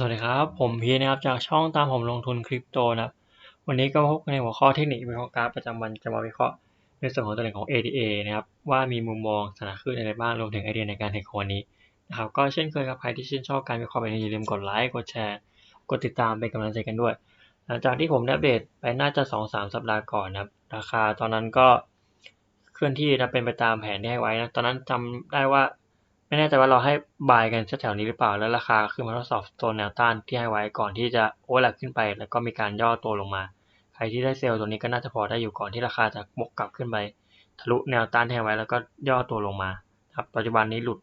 สวัสดีครับ ผมพีนะครับจากช่องตามผมลงทุนคริปโตนะครับ วันนี้ก็พบในหัวข้อเทคนิควิเคราะห์กราฟประจำวันจะมาวิเคราะห์ในส่วนของตัวเลขของ ADA นะครับ ว่ามีมุมมองสถานขึ้นอะไรบ้างรวมถึงไอเดียในการเทรดของวันนี้นะครับก็เช่นเคยครับใครที่ชื่นชอบการวิเคราะห์แบบนี้อย่าลืมกดไลค์กดแชร์ กดติดตามเป็นกำลังใจกันด้วย หลังจากที่ผมได้อัปเดตไปน่าจะ 2-3 สัปดาห์ก่อนนะครับราคาตอนนั้นก็เคลื่อนที่นะเป็นไปตามแผนที่ให้ไว้นะตอนนั้นจำได้ว่า ไม่แน่ใจว่าเราให้บายกันแถวนี้หรือเปล่า แล้วราคาขึ้นมาทดสอบโซนแนวต้านที่ให้ไว้ก่อนที่จะโอเวอร์แลปขึ้นไป แล้วก็มีการย่อตัวลงมา ใครที่ได้เซลล์ตัวนี้ก็น่าจะพอได้อยู่ก่อนที่ราคาจะบกกลับขึ้นไป ทะลุแนวต้านที่ให้ไว้แล้วก็ย่อตัวลงมาครับ ปัจจุบันนี้หลุด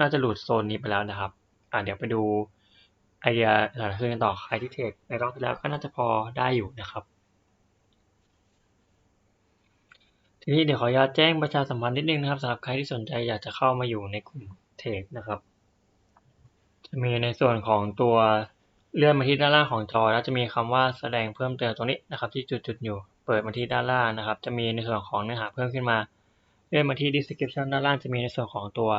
น่าจะหลุดโซนนี้ไปแล้วนะครับ อ่าเดี๋ยวไปดูไอเดียสถานขึ้นกันต่อ ใครที่เทรดในรอบที่แล้วก็น่าจะพอได้อยู่นะครับ ทีนี้เดี๋ยวขออนุญาตแจ้งประชาสัมพันธ์นิดนึงนะครับสำหรับใครที่สนใจอยากจะเข้ามาอยู่ในกลุ่มเทรดนะครับ จะมีในส่วนของตัวเลื่อนมาที่ด้านล่างของจอ แล้วจะมีคำว่าแสดงเพิ่มเติมตรงนี้นะครับ ที่จุดๆอยู่ เปิดมาที่ด้านล่างนะครับ จะมีในส่วนของเนื้อหาเพิ่มขึ้นมาเลื่อนมาที่ description ด้านล่างจะมีในส่วนของตัว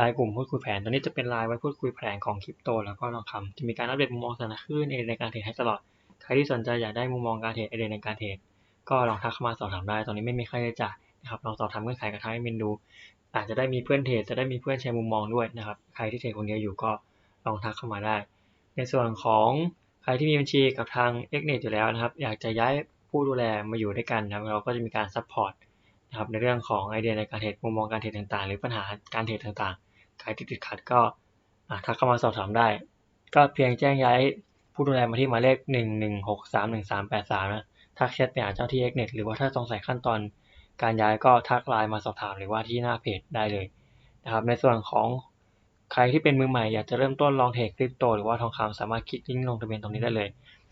รายกลุ่มพูดคุยแผน ตัวนี้จะเป็นรายไว้พูดคุยแผนของคริปโต แล้วก็ทองคำจะมีการอัปเดตมุมมองสถานขึ้นในการเทรดให้ตลอด ใครที่สนใจอยากได้มุมมองการเทรดไอเดียในการเทรด ก็ลองทักเข้ามาสอบถามได้ ตอนนี้ไม่มีค่าใช้จ่ายนะครับลองสอบถามเงื่อนไขกับทางแอดมินดูอาจจะได้มีเพื่อนเทรดจะได้มีเพื่อนแชร์มุมมองด้วยนะครับใครที่เทรดคนเดียวอยู่ก็ลองทักเข้ามาได้ ในส่วนของใครที่มีบัญชีกับทาง x n e t อยู่แล้วนะครับ อยากจะย้ายผู้ดูแลมาอยู่ด้วยกันนะครับเราก็จะมีการซัพพอร์ตนะครับในเรื่องของไอเดียในการเทรดมุมมองการเทรดต่างๆ หรือปัญหาการเทรดต่างๆ ใครที่ติดขัดก็ทักเข้ามาสอบถามได้ ก็เพียงแจ้งย้ายผู้ดูแลมาที่หมายเลขหนึ่งหนึ่งหกสามหนึ่งสามแปดสามนะ ทักแชทไปหาเจ้าที่ x n e t หรือว่าถ้าสงสัยขั้นตอนการย้ายก็ทักไลน์มาสอบถามหรือว่าที่หน้าเพจได้เลยนะครับ ในส่วนของใครที่เป็นมือใหม่อยากจะเริ่มต้นลองเทรดคริปโตหรือว่าทองคำสามารถคลิกลิงก์ลงทะเบียนตรงนี้ได้เลย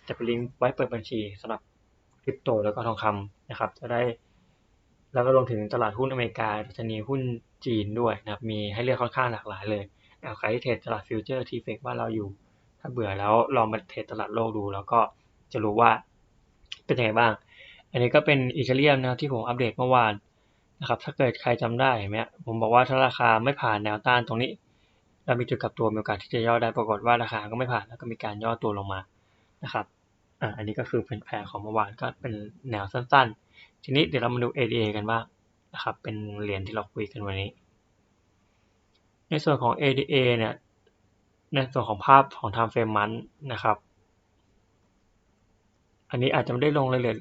จะเป็นลิงก์ไว้เปิดบัญชีสำหรับคริปโตแล้วก็ทองคำนะครับ จะได้ แล้วก็รวมถึงตลาดหุ้นอเมริกาจะมีหุ้นจีนด้วยนะครับ มีให้เลือกค่อนข้างหลากหลายเลยใครที่เทรดตลาดฟิวเจอร์ทีเฟกว่าเราอยู่ ถ้าเบื่อแล้วลองมาเทรดตลาดโลกดู แล้วก็จะรู้ว่า เป็นยังไงบ้าง อันนี้ก็เป็นอีเทเรียมนะครับที่ผมอัปเดตเมื่อวานนะครับ ถ้าเกิดใครจำได้เห็นไหมผมบอกว่าถ้าราคาไม่ผ่านแนวต้านตรงนี้ เรามีจุดกลับตัวมีโอกาสที่จะย่อได้ปรากฏว่าราคาก็ไม่ผ่านแล้วก็มีการย่อตัวลงมานะครับอ่าอันนี้ก็คือเป็นแผนของเมื่อวานก็เป็นแนวสั้นๆ ทีนี้เดี๋ยวเรามาดู ADA กันบ้างนะครับ เป็นเหรียญที่เราคุยกันวันนี้ ในส่วนของ ADA เนี่ยในส่วนของภาพของ time frame month นะครับ อันนี้อาจจะไม่ได้ลงรายละเอียด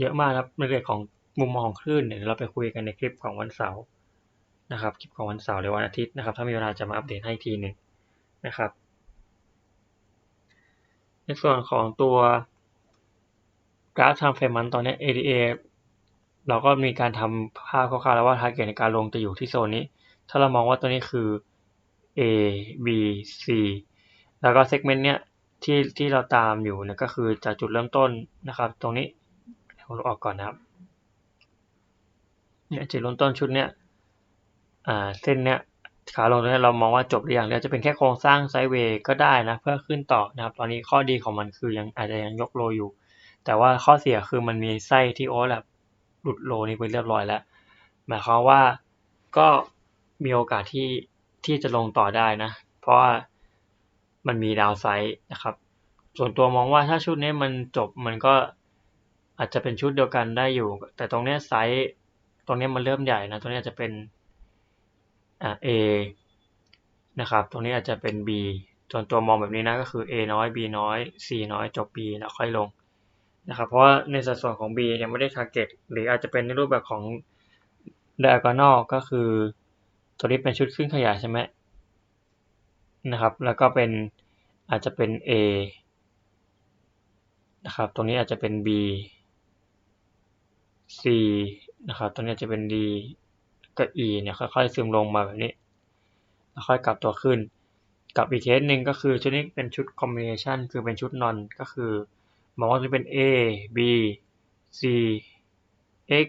เยอะมากครับรายละเอียดของมุมมองคลื่นเนี่ยเราไปคุยกันในคลิปของวันเสาร์นะครับคลิปของวันเสาร์หรือวันอาทิตย์นะครับ ถ้ามีเวลาจะมาอัปเดตให้ทีหนึ่งนะครับ ในส่วนของตัวกราฟ time frame มันตอนนี้ ADA เราก็มีการทำภาพคร่าวๆแล้วว่า target ในการลงจะอยู่ที่โซนนี้ ถ้าเรามองว่าตัวนี้คือ A B C แล้วก็ segment เนี้ย ที่ที่เราตามอยู่เนี่ยก็คือจากจุดเริ่มต้นนะครับ ตรงนี้ผมออกก่อนนะครับเนี่ยจุดเริ่มต้นชุดเนี้ยอ่าเส้นเนี้ยขาลงตรงนี้เรามองว่าจบหรือยังเดี๋ยวจะเป็นแค่โครงสร้างไซด์เวย์ก็ได้นะเพื่อขึ้นต่อนะครับ ตอนนี้ข้อดีของมันคือยังอาจจะยังยกโลอยู่ แต่ว่าข้อเสียคือมันมีไส้ที่โอ้แบบหลุดโลนี้ไปเรียบร้อยแล้ว หมายความว่าก็มีโอกาสที่ที่จะลงต่อได้นะ เพราะว่า มันมีดาวไซด์นะครับ ส่วนตัวมองว่าถ้าชุดนี้มันจบมันก็อาจจะเป็นชุดเดียวกันได้อยู่ แต่ตรงนี้ไซส์ตรงนี้มันเริ่มใหญ่นะตรงนี้อาจจะเป็นอ่า A นะครับ ตรงนี้อาจจะเป็น B ส่วนตัวมองแบบนี้นะก็คือ A น้อย B น้อย C น้อยจบ B แล้วค่อยลงนะครับเพราะว่าในสัดส่วนของ B ยังไม่ได้ target หรืออาจจะเป็นในรูปแบบของ diagonal ก็คือตัวนี้เป็นชุดขึ้นขยายใช่ไหมนะครับ แล้วก็เป็น อาจจะเป็น A นะครับ ตรงนี้อาจจะเป็น B C นะครับ ตรงนี้จะเป็น D กับ E เนี่ยค่อยๆซึมลงมาแบบนี้ แล้วค่อยกลับตัวขึ้น กับอีกเคสหนึ่งก็คือชุดนี้เป็นชุด combination คือเป็นชุดนอนก็คือมองว่าจะเป็น A B C X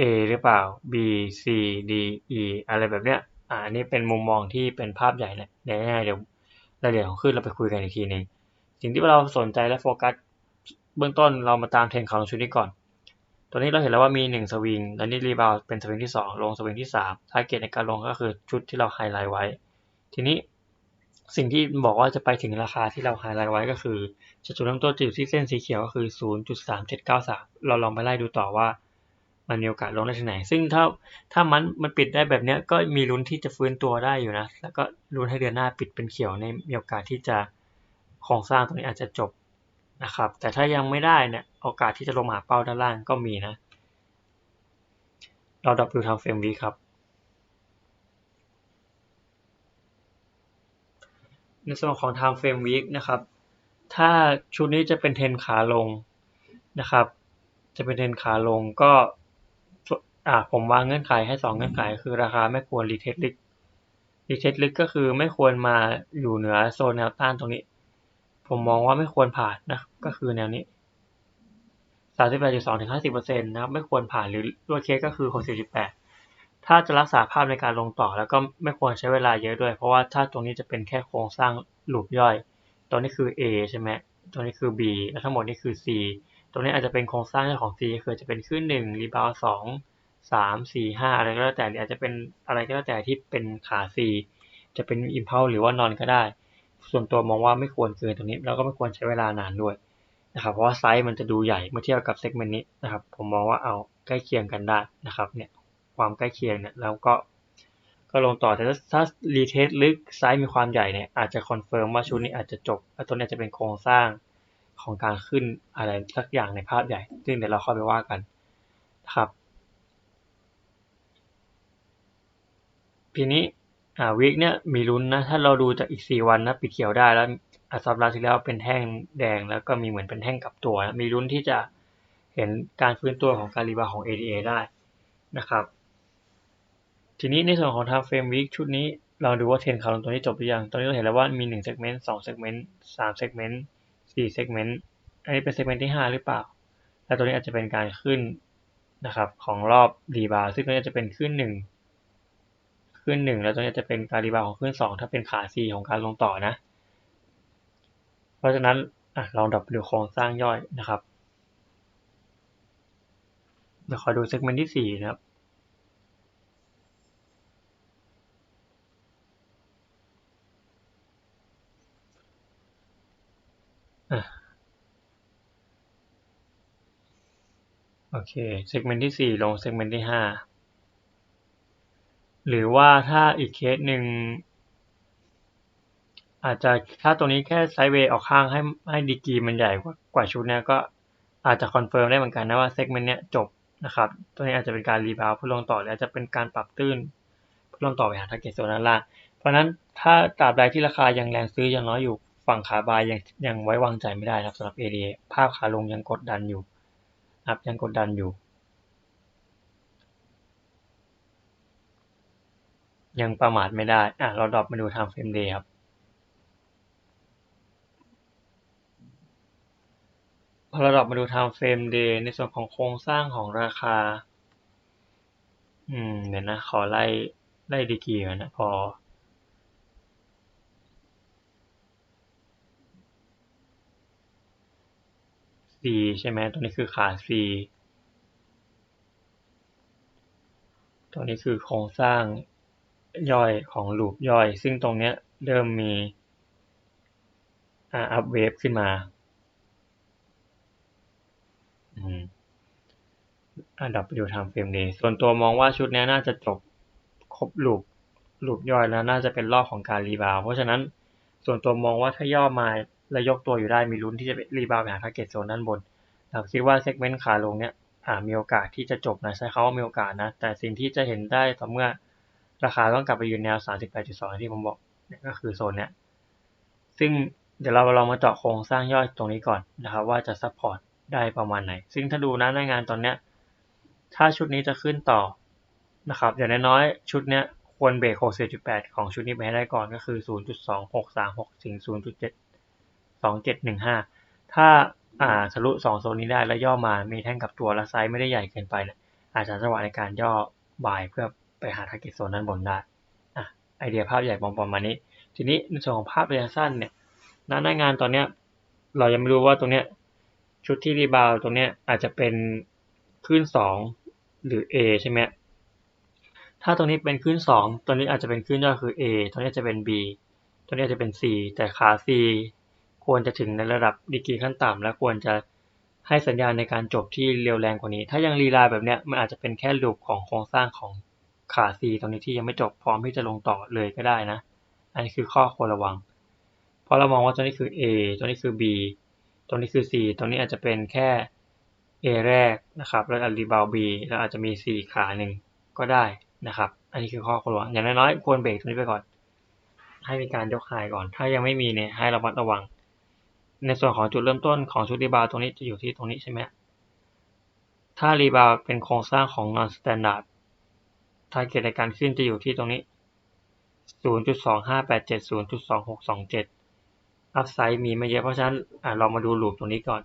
A หรือเปล่า B C D E อะไรแบบเนี้ย อ่า อันนี้เป็นมุมมองที่เป็นภาพใหญ่เนี่ยง่ายๆเดี๋ยว รายละเอียดของขึ้นเราไปคุยกันอีกทีหนึ่งสิ่งที่เราสนใจและโฟกัสเบื้องต้นเรามาตามเทรนด์ของชุดนี้ก่อน ตัวนี้เราเห็นแล้วว่ามีหนึ่งสวิงแล้วนี่รีบาวเป็นสวิงที่สองลงสวิงที่สามทาร์เก็ตในการลงก็คือชุดที่เราไฮไลท์ไว้ ทีนี้สิ่งที่บอกว่าจะไปถึงราคาที่เราไฮไลท์ไว้ก็คือจุดเริ่มต้นจะอยู่ที่เส้นสีเขียวก็คือ 0.3793 เราลองไปไล่ดูต่อว่า มันมีโอกาสลงได้ที่ไหน ซึ่งถ้าถ้ามันมันปิดได้แบบนี้ก็มีลุ้นที่จะฟื้นตัวได้อยู่นะ แล้วก็ลุ้นให้เดือนหน้าปิดเป็นเขียวในมีโอกาสที่จะโครงสร้างตรงนี้อาจจะจบนะครับ แต่ถ้ายังไม่ได้เนี่ยโอกาสที่จะลงมาหาเป้าด้านล่างก็มีนะเราดับดูทางเฟรมวีครับในส่วนของ time frame week นะครับ ถ้าชุดนี้จะเป็นเทนขาลงนะครับ จะเป็นเทนขาลงก็ อ่าผมวางเงื่อนไขให้2เงื่อนไข คือราคาไม่ควรรีเทสลึกรีเทสลึกก็คือไม่ควรมาอยู่เหนือโซนแนวต้านตรงนี้ ผมมองว่าไม่ควรผ่านนะ ก็คือแนวนี้38.2ถึง50%นะครับ ไม่ควรผ่านหรือตัวเคสก็คือ60.8ถ้าจะรักษาภาพในการลงต่อ แล้วก็ไม่ควรใช้เวลาเยอะด้วย เพราะว่าถ้าตรงนี้จะเป็นแค่โครงสร้างหลูปย่อย ตัวนี้คือ A ใช่ไหมตัวนี้คือ B แล้วทั้งหมดนี่คือ C ตรงนี้อาจจะเป็นโครงสร้างของ C คือจะเป็นขึ้นหนึ่งรีบาวสอง สามสี่ห้าอะไรก็แล้วแต่อาจจะเป็นอะไรก็แล้วแต่ที่เป็นขา C จะเป็นอิมเพลหรือว่านอนก็ได้ ส่วนตัวมองว่าไม่ควรเกินตรงนี้ แล้วก็ไม่ควรใช้เวลานานด้วยนะครับเพราะว่าไซส์มันจะดูใหญ่เมื่อเทียบกับเซกเมนต์นี้นะครับ ผมมองว่าเอาใกล้เคียงกันได้นะครับเนี่ยความใกล้เคียงเนี่ยแล้วก็ก็ลงต่อแต่ถ้ารีเทสลึกไซส์มีความใหญ่เนี่ยอาจจะคอนเฟิร์มว่าชุดนี้อาจจะจบแล้วตัวนี้จะเป็นโครงสร้างของการขึ้นอะไรสักอย่างในภาพใหญ่ ซึ่งเดี๋ยวเราเข้าไปว่ากันครับ ทีนี้อ่าวิกเนี่ยมีลุ้นนะ ถ้าเราดูจากอีก4วันนะปิดเขียวได้แล้วอาซับลาที่แล้วเป็นแท่งแดงแล้วก็มีเหมือนเป็นแท่งกลับตัวนะมีลุ้นที่จะเห็นการฟื้นตัวของการรีบาของ ADA ได้นะครับ ทีนี้ในส่วนของ time frame week ชุดนี้เราดูว่าเทรนขาลงตัวนี้จบหรือยัง ตอนนี้เราเห็นแล้วว่ามี1 segment 2 segment 3 segment 4 segment อันนี้เป็น segment ที่ 5 หรือเปล่า และตัวนี้อาจจะเป็นการขึ้นนะครับของรอบรีบาซึ่งตัวนี้จะเป็นขึ้น 1 ขึ้น1แล้วตัวนี้จะเป็นการรีบาวของขึ้น2ถ้าเป็นขา C ของการลงต่อนะ เพราะฉะนั้นอลองดับดูโครงสร้างย่อยนะครับเดี๋ยวขอดูเซกเมนต์ที่สี่นะครับโอเค เซกเมนต์ที่สี่ลงเซกเมนต์ที่ห้า หรือว่าถ้าอีกเคสหนึ่งอาจจะถ้าตรงนี้แค่ไซด์เวย์ออกข้างให้ให้ดีกีมันใหญ่กว่ากว่าชุดเนี้ยก็อาจจะคอนเฟิร์มได้เหมือนกันนะว่าเซกเมนต์เนี้ยจบนะครับ ตัวนี้อาจจะเป็นการรีบาวพื่อลงต่อหรืออาจจะเป็นการปรับตื้นเพื่อลงต่อไปหาทาร์เก็ตโซนด้านล่าง เพราะนั้นถ้าตราบใดที่ราคายังแรงซื้อยังน้อยอยู่ฝั่งขาบายยังยังไว้วางใจไม่ได้นะครับสำหรับ ADA ภาพขาลงยังกดดันอยู่ครับยังกดดันอยู่ ยังประมาทไม่ได้ อะ เราดรอปมาดูทางเฟรมเดย์ครับ พอเราดรอปมาดู time frame day ในส่วนของโครงสร้างของราคา อืม เดี๋ยวนะ ขอไล่ไล่ดีกีก่อนนะ พอ C ใช่ไหม ตัวนี้คือขา C ตัวนี้คือโครงสร้าง ย่อยของลูปย่อย ซึ่งตรงเนี้ยเริ่มมีอัพเวฟขึ้นมาอันดับอยู่ทางเฟรมนี้ ส่วนตัวมองว่าชุดนี้น่าจะจบครบลูปลูปย่อยแล้วน่าจะเป็นรอบของการรีบาว เพราะฉะนั้นส่วนตัวมองว่าถ้าย่อมาและยกตัวอยู่ได้มีลุ้นที่จะรีบาวไปหาทาร์เก็ตโซนด้านบนเราคิดว่าเซกเมนต์ขาลงเนี่ยมีโอกาสที่จะจบนะใช้คาว่ามีโอกาสนะ แต่สิ่งที่จะเห็นได้ต่อเมื่อ ราคาต้องกลับไปอยืนแนว 38.2 ที่ผมบอกเนี่ยก็คือโซนเนี้ย ซึ่งเดี๋ยวเราลองมาเจาะโครงสร้างย่อยตรงนี้ก่อนนะครับ ว่าจะซัพพอร์ตได้ประมาณไหน ซึ่งถ้าดูนะในงานตอนเนี้ย ถ้าชุดนี้จะขึ้นต่อนะครับ อย่างน้อยๆชุดเนี้ยควรเบรก64.8 ของชุดนี้ไปให้ได้ก่อนก็คือ 0.2636 ถึง 0.72715 ถ้าอ่าทะลุ2โซนนี้ได้แล้วย่อมา มีแท่งกับตัวและไซส์ไม่ได้ใหญ่เกินไปนะอาจจะจังหวะในการย่อบายเพื่อ ไปหาทาร์เก็ตโซนด้านบนได้อะไอเดียภาพใหญ่ประมาณนี้ ทีนี้ในส่วนของภาพระยะสั้นเนี่ยหน้างานตอนเนี้ยเรายังไม่รู้ว่าตรงเนี้ยชุดที่รีบาวตรงเนี้ยอาจจะเป็นขึ้นสองหรือ A ใช่ไหมถ้าตรงนี้เป็นขึ้นสองตัวนี้อาจจะเป็นขึ้นย่อคือ A ตัวนี้จะเป็น B ตัวนี้จะเป็น C แต่ขา C ควรจะถึงในระดับดีกรีขั้นต่ำและควรจะให้สัญญาณในการจบที่เร็วแรงกว่านี้ ถ้ายังรีลน์แบบเนี้ยมันอาจจะเป็นแค่ลูปของโครงสร้างของ ขา C ตรงนี้ที่ยังไม่จบพร้อมที่จะลงต่อเลยก็ได้นะ อันนี้คือข้อควรระวัง เพราะเรามองว่าตัวนี้คือ A ตัวนี้คือ B ตัวนี้คือ C ตัวนี้อาจจะเป็นแค่ A แรกนะครับ แล้วอาจรีบาว B แล้วอาจจะมี C ขาหนึ่งก็ได้นะครับ อันนี้คือข้อควรระวัง อย่างน้อยๆควรเบรกตรงนี้ไปก่อน ให้มีการยกไฮก่อน ถ้ายังไม่มีเนี่ยให้ระมัดระวัง ในส่วนของจุดเริ่มต้นของชุดรีบาวตรงนี้จะอยู่ที่ตรงนี้ใช่ไหมถ้ารีบาวเป็นโครงสร้างของ non standard ทาร์เก็ตในการขึ้นจะอยู่ที่ตรงนี้ 0.2587 0.2627 อัพไซด์มีไม่เยอะเพราะฉะนั้นเรามาดูลูปตรงนี้ก่อน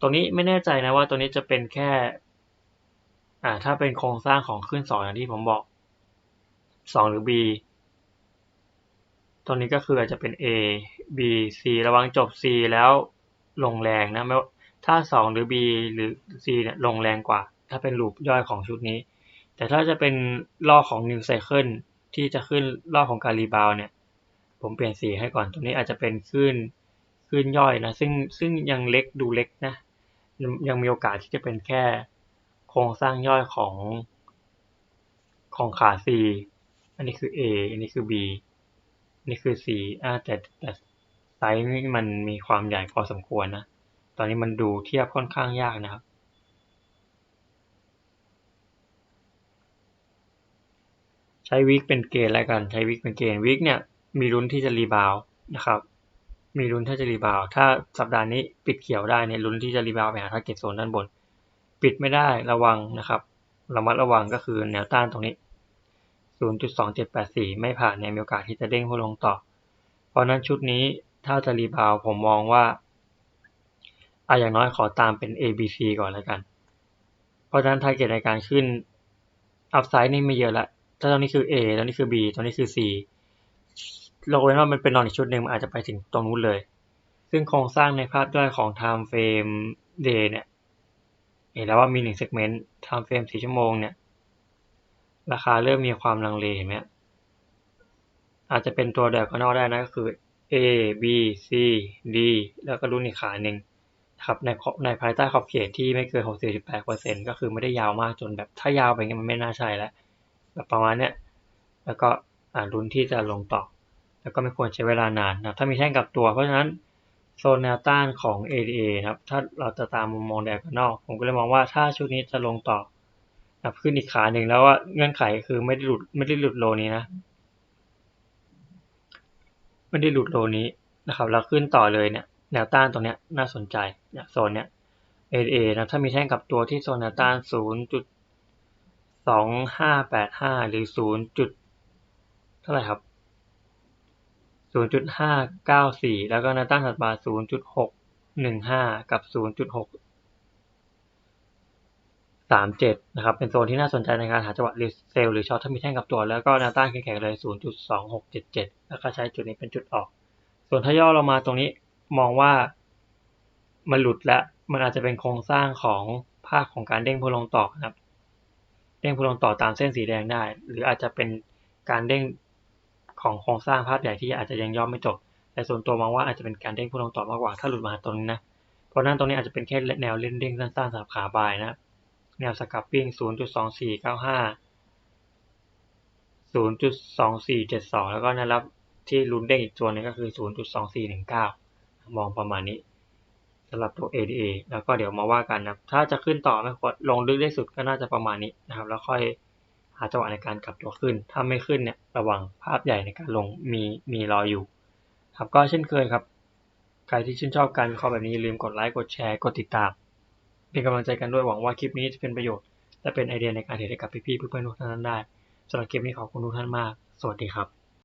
ตรงนี้ไม่แน่ใจนะว่าตัวนี้จะเป็นแค่ถ้าเป็นโครงสร้างของขึ้นสองอย่างที่ผมบอกสองหรือ B ตัวนี้ก็คืออาจจะเป็น A B C ระวังจบ C แล้วลงแรงนะไม่ถ้า 2 หรือ B หรือ C เนี่ยลงแรงกว่า ถ้าเป็นลูปย่อยของชุดนี้ แต่ถ้าจะเป็นรอบของ New Cycle ที่จะขึ้นรอบของการรีบาวเนี่ย ผมเปลี่ยนสีให้ก่อน ตัวนี้อาจจะเป็นขึ้นขึ้นย่อยนะ ซึ่งซึ่งยังเล็กดูเล็กนะ ยังมีโอกาสที่จะเป็นแค่โครงสร้างย่อยของของขา C อันนี้คือ A อันนี้คือ B อน,นี่คือสีอ่าแต่แต่ไซส์นี่มันมีความใหญ่พอสมควรนะ ตอนนี้มันดูเทียบค่อนข้างยากนะครับ ใช้วิกเป็นเกณฑ์แล้วกัน ใช้วิกเป็นเกณฑ์วิกเนี่ยมีลุ้นที่จะรีบาวนะครับ มีลุ้นที่จะรีบาว ถ้าสัปดาห์นี้ปิดเขียวได้เนี่ยลุ้นที่จะรีบาวไปหาทาร์เก็ตโซนด้านบน ปิดไม่ได้ระวังนะครับ ระมัดระวังก็คือแนวต้านตรงนี้ 0.2784 ไม่ผ่านเนี่ยมีโอกาสที่จะเด้งหุ้นลงต่อ เพราะนั้นชุดนี้ถ้าจะรีบาวผมมองว่าอะอย่างน้อยขอตามเป็น A B C ก่อนแล้วกัน เพราะฉะนั้นทาร์เก็ตในการขึ้นอัพไซด์นี่ไม่เยอะละ ถ้าตรงนี้คือ A ตรงนี้คือ B ตรงนี้คือ C เราเว้นว่ามันเป็นนอนอีกชุดหนึ่งมันอาจจะไปถึงตรงนู้นเลย ซึ่งโครงสร้างในภาพย่อยของ time frame day เนี่ย เห็นแล้วว่ามีหนึ่ง segment time frame 4ชั่วโมงเนี่ย ราคาเริ่มมีความลังเลเห็นไหมอาจจะเป็นตัวเดียวก็นอกได้นะก็คือ A B C D แล้วก็รุ่นอีกขาหนึ่งครับในในภายใต้ขอบเขตที่ไม่เกิน 64.8%ก็คือไม่ได้ยาวมากจนแบบถ้ายาวไปงี้มันไม่น่าใช่แล้ว ประมาณเนี้ยแล้วก็รุ่นที่จะลงต่อ แล้วก็ไม่ควรใช้เวลานานนะถ้ามีแท่งกับตัวเพราะฉะนั้นโซนแนวต้านของ ADA นะครับ ถ้าเราจะตามมุมมองแดกนอก ผมก็เลยมองว่าถ้าชุดนี้จะลงต่อขึ้นอีกขาหนึ่งแล้วว่าเงื่อนไขคือไม่ได้หลุดไม่ได้หลุดโลนี้นะ ไม่ได้หลุดโลนี้นะครับแล้วขึ้นต่อเลยเนี่ยแนวต้านตรงเนี้ยน่าสนใจเนี่ยโซนเนี้ย ADA นะถ้ามีแท่งกับตัวที่โซนแนวต้าน 0. 0.2585หรือ 0. จุดเท่าไหร่ครับ0.594แล้วก็แนวต้านถัดมา0.615กับ0.6สามเจ็ดนะครับ เป็นโซนที่น่าสนใจในการหาจังหวะรีเซลหรือช็อตถ้ามีแท่งกับตัว แล้วก็แนวต้านแข็งๆเลย 0.2677 แล้วก็ใช้จุดนี้เป็นจุดออก ส่วนถ้าย่อเรามาตรงนี้มองว่ามันหลุดแล้ว มันอาจจะเป็นโครงสร้างของภาคของการเด้งพูลงต่อครับ เด้งพูลงต่อตามเส้นสีแดงได้ หรืออาจจะเป็นการเด้งของโครงสร้างภาพใหญ่ที่อาจจะยังย่อไม่จบ แต่ส่วนตัวมองว่าอาจจะเป็นการเด้งพูลงต่อมากกว่าถ้าหลุดมาตรงนี้นะ เพราะนั้นตรงนี้อาจจะเป็นแค่แนวเล่นเด้งสั้นๆสำหรับขาบายนะ แนวสกับปิ้ง 0.2495 0.2472 แล้วก็แนวรับที่ลุ้นเด้งอีกตัวนึงก็คือ 0.2419 มองประมาณนี้ สำหรับตัว ADA แล้วก็เดี๋ยวมาว่ากันนะถ้าจะขึ้นต่อไม่ควรลงลึกได้สุดก็น่าจะประมาณนี้นะครับ แล้วค่อยหาจังหวะในการกลับตัวขึ้น ถ้าไม่ขึ้นเนี่ยระวังภาพใหญ่ในการลงมีมีรออยู่ ครับก็เช่นเคยครับ ใครที่ชื่นชอบการวิเคราะห์แบบนี้ลืมกดไลค์กดแชร์กดติดตาม เป็นกำลังใจกันด้วยหวังว่าคลิปนี้จะเป็นประโยชน์ และเป็นไอเดียในการเทรดให้กับพี่ๆเพื่อนๆทุกท่านได้สำหรับคลิปนี้ขอบคุณทุกท่านมาก สวัสดีครับ